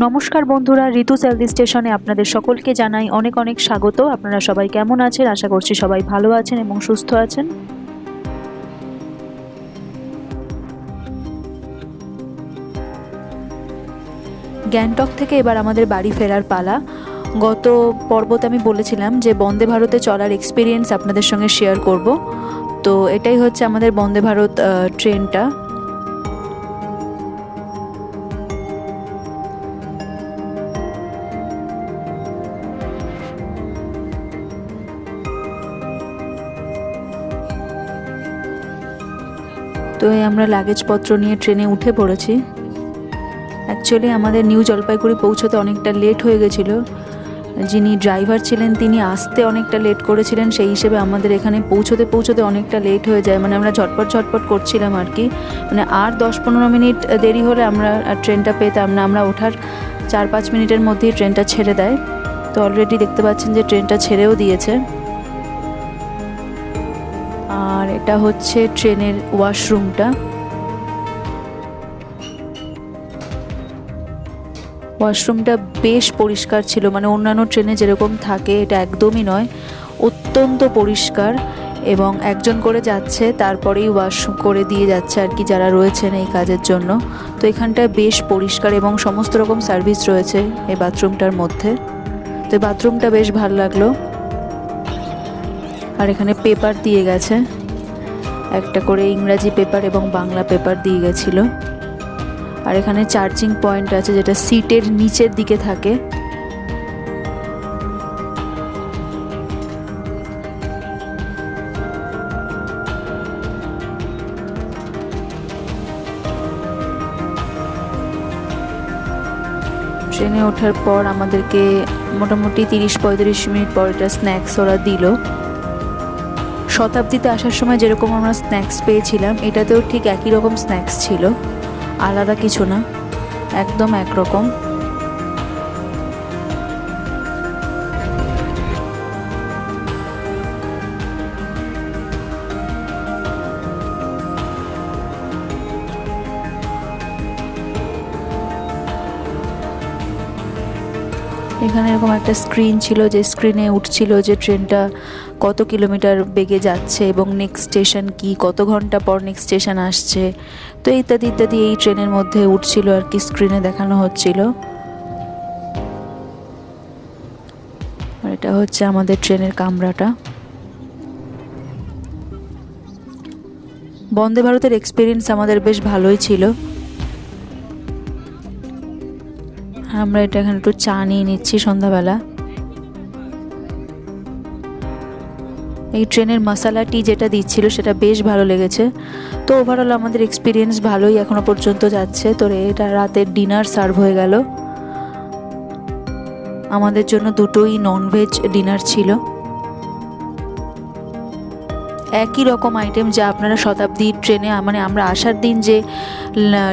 নমস্কার বন্ধুরা, ঋতু সেলদি স্টেশনে আপনাদের সকলকে জানাই অনেক অনেক স্বাগত। আপনারা সবাই কেমন আছেন? আশা করছি সবাই ভালো আছেন এবং সুস্থ আছেন। গ্যাংটক থেকে এবার আমাদের বাড়ি ফেরার পালা। গত পর্বতে আমি বলেছিলাম যে বন্দে ভারতে চলার এক্সপিরিয়েন্স আপনাদের সঙ্গে শেয়ার করব। তো এটাই হচ্ছে আমাদের বন্দে ভারত ট্রেনটা তো আমরা লাগেজপত্র নিয়ে ট্রেনে উঠে পড়েছি। অ্যাকচুয়ালি আমাদের নিউ জলপাইগুড়ি পৌঁছতে অনেকটা লেট হয়ে গেছিল। যিনি ড্রাইভার ছিলেন, তিনি আসতে অনেকটা লেট করেছিলেন। সেই হিসেবে আমাদের এখানে পৌঁছতে পৌঁছতে অনেকটা লেট হয়ে যায়। মানে আমরা ঝটপট ঝটপট করছিলাম আর কি। মানে আর দশ পনেরো মিনিট দেরি হলে আমরা ট্রেনটা পেতাম না। আমরা ওঠার চার পাঁচ মিনিটের মধ্যেই ট্রেনটা ছেড়ে দেয়। তো অলরেডি দেখতে পাচ্ছেন যে ট্রেনটা ছেড়েও দিয়েছে। এটা হচ্ছে ট্রেনের ওয়াশরুমটা। ওয়াশরুমটা বেশ পরিষ্কার ছিল মানে অন্যান্য ট্রেনে যেরকম থাকে এটা একদমই নয়, অত্যন্ত পরিষ্কার এবং একজন করে যাচ্ছে, তারপরেই ওয়াশ করে দিয়ে যাচ্ছে আর কি যারা রয়েছেন এই কাজের জন্য। তো এখানটায় বেশ পরিষ্কার এবং সমস্ত রকম সার্ভিস রয়েছে এই বাথরুমটার মধ্যে। তো বাথরুমটা বেশ ভালো লাগল। আর এখানে পেপার দিয়ে গেছে। একটা করে ইংরাজি পেপার এবং বাংলা পেপার দিয়ে গেছিল। আর এখানে চার্জিং পয়েন্ট আছে যেটা সিটের নিচের দিকে থাকে। ট্রেনে ওঠার পর আমাদেরকে মোটামুটি তিরিশ পঁয়ত্রিশ মিনিট পর এটা স্ন্যাক্স ওরা দিল। শতাব্দীতে আসার সময় যেরকম আমরা স্ন্যাক্স পেয়েছিলাম, এটাতেও ঠিক একই রকম স্ন্যাক্স ছিল। আলাদা কিছু না, একদম একরকম। এখানে এরকম একটা স্ক্রিন ছিল যে স্ক্রিনে উঠছিল যে ট্রেনটা কত কিলোমিটার বেগে যাচ্ছে এবং নেক্সট স্টেশন কি, কত ঘণ্টা পর নেক্সট স্টেশন আসছে। তো ইত্যাদি ইত্যাদি এই ট্রেনের মধ্যে উঠছিল আর কি স্ক্রিনে দেখানো হচ্ছিল। আর এটা হচ্ছে আমাদের ট্রেনের কামরাটা। বন্দে ভারতের এক্সপিরিয়েন্স আমাদের বেশ ভালোই ছিল। আমরা এটা এখানে একটু চা নিয়ে নিচ্ছি সন্ধ্যাবেলা। এই ট্রেনের মশালা টি যেটা দিচ্ছিল সেটা বেশ ভালো লেগেছে। তো ওভারঅল আমাদের এক্সপিরিয়েন্স ভালোই এখনও পর্যন্ত যাচ্ছে। তো এটা রাতের ডিনার সার্ভ হয়ে গেল। আমাদের জন্য দুটোই ননভেজ ডিনার ছিল। একই রকম আইটেম যা আপনারা শতাব্দী ট্রেনে মানে আমরা আসার দিন যে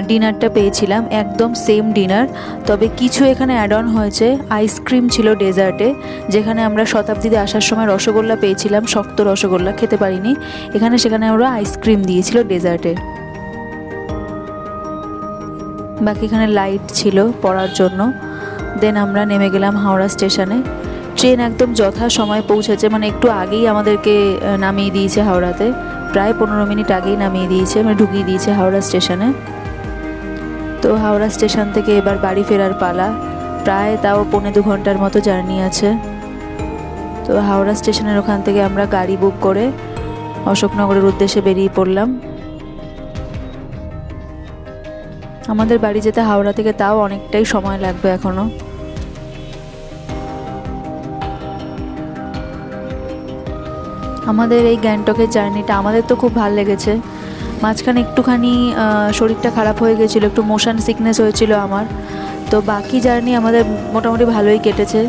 ডিনারটা পেয়েছিলাম, একদম সেম ডিনার তবে কিছু এখানে অ্যাড অন হয়েছে আইসক্রিম ছিল ডেজার্টে যেখানে আমরা শতাব্দীতে আসার সময় রসগোল্লা পেয়েছিলাম, শক্ত রসগোল্লা, খেতে পারিনি, এখানে সেখানে আমরা আইসক্রিম দিয়েছিল ডেজার্টে বাকি এখানে লাইট ছিল পড়ার জন্য দেন আমরা নেমে গেলাম হাওড়া স্টেশনে ট্রেন একদম যথা সময় পৌঁছেছে মানে একটু আগেই আমাদেরকে নামিয়ে দিয়েছে হাওড়াতে। প্রায় পনেরো মিনিট আগেই নামিয়ে দিয়েছে মানে ঢুকিয়ে দিয়েছে হাওড়া স্টেশনে। তো হাওড়া স্টেশন থেকে এবার বাড়ি ফেরার পালা। প্রায় তাও পৌনে দু ঘণ্টার মতো জার্নি আছে। তো হাওড়া স্টেশনের ওখান থেকে আমরা গাড়ি বুক করে অশোকনগরের উদ্দেশ্যে বেরিয়ে পড়লাম। আমাদের বাড়ি যেতে হাওড়া থেকে তাও অনেকটাই সময় লাগবে এখনও। আমাদের এই গ্যাংটকের জার্নিটা, আমাদের তো খুব ভালো লেগেছে। মাঝখানে একটুখানি শরীরটা খারাপ হয়ে গেছিল, একটু মোশন সিকনেস হয়েছিল আমার। তো বাকি জার্নি আমাদের মোটামুটি ভালোই কেটেছে।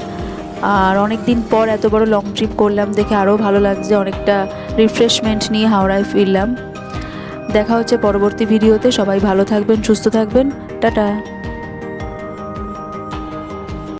আর অনেক দিন পর এত বড় লং ট্রিপ করলাম, দেখে আরও ভালো লাগছে, অনেকটা রিফ্রেশমেন্ট নিয়ে হাওড়ায় ফিরলাম। দেখা হচ্ছে পরবর্তী ভিডিওতে সবাই ভালো থাকবেন, সুস্থ থাকবেন, টাটা।